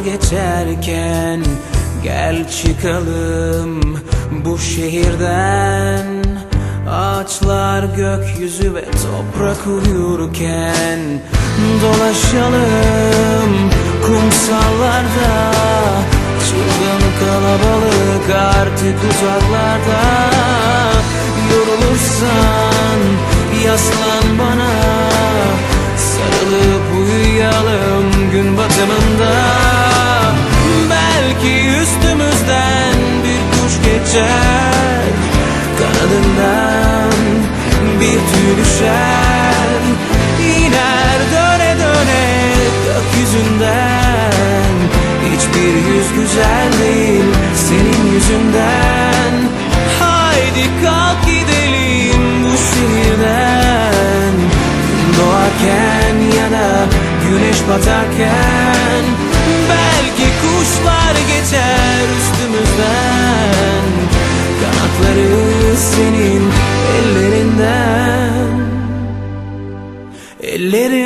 geçerken Gel çıkalım bu şehirden. Ağaçlar gökyüzü ve toprak uyurken Dolaşalım kumsallarda Çılgın kalabalık artık uzaklarda. Yorulursan geçer Kanadından bir tüy düşer. İner döne döne gökyüzünden. Hiçbir yüz güzel değil senin yüzünden. Haydi kalk gidelim bu şehirden. Gün doğarken ya da güneş batarken. Belki kuşlar geçer üstümüzden ler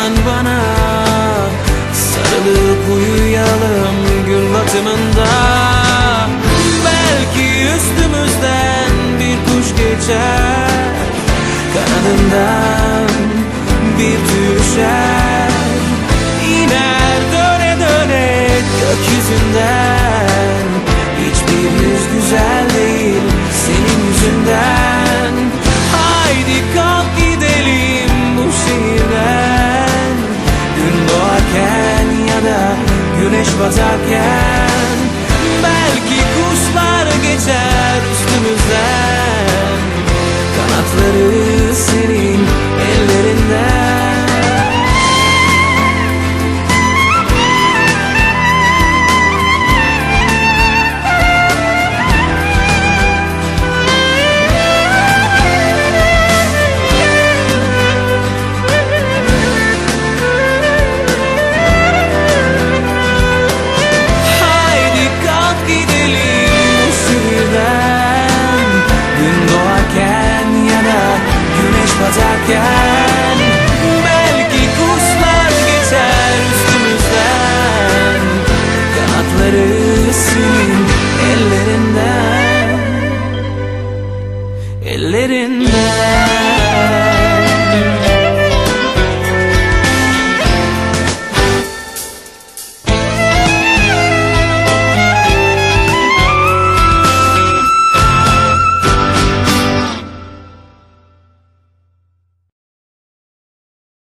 düşer İner döne döne gökyüzünden. Hiçbir yüz güzel değil senin yüzünden. Haydi kalk gidelim bu şehirden. Gün doğarken ya da güneş batarken. Belki kuşlar geçer üstümüzden. 戦い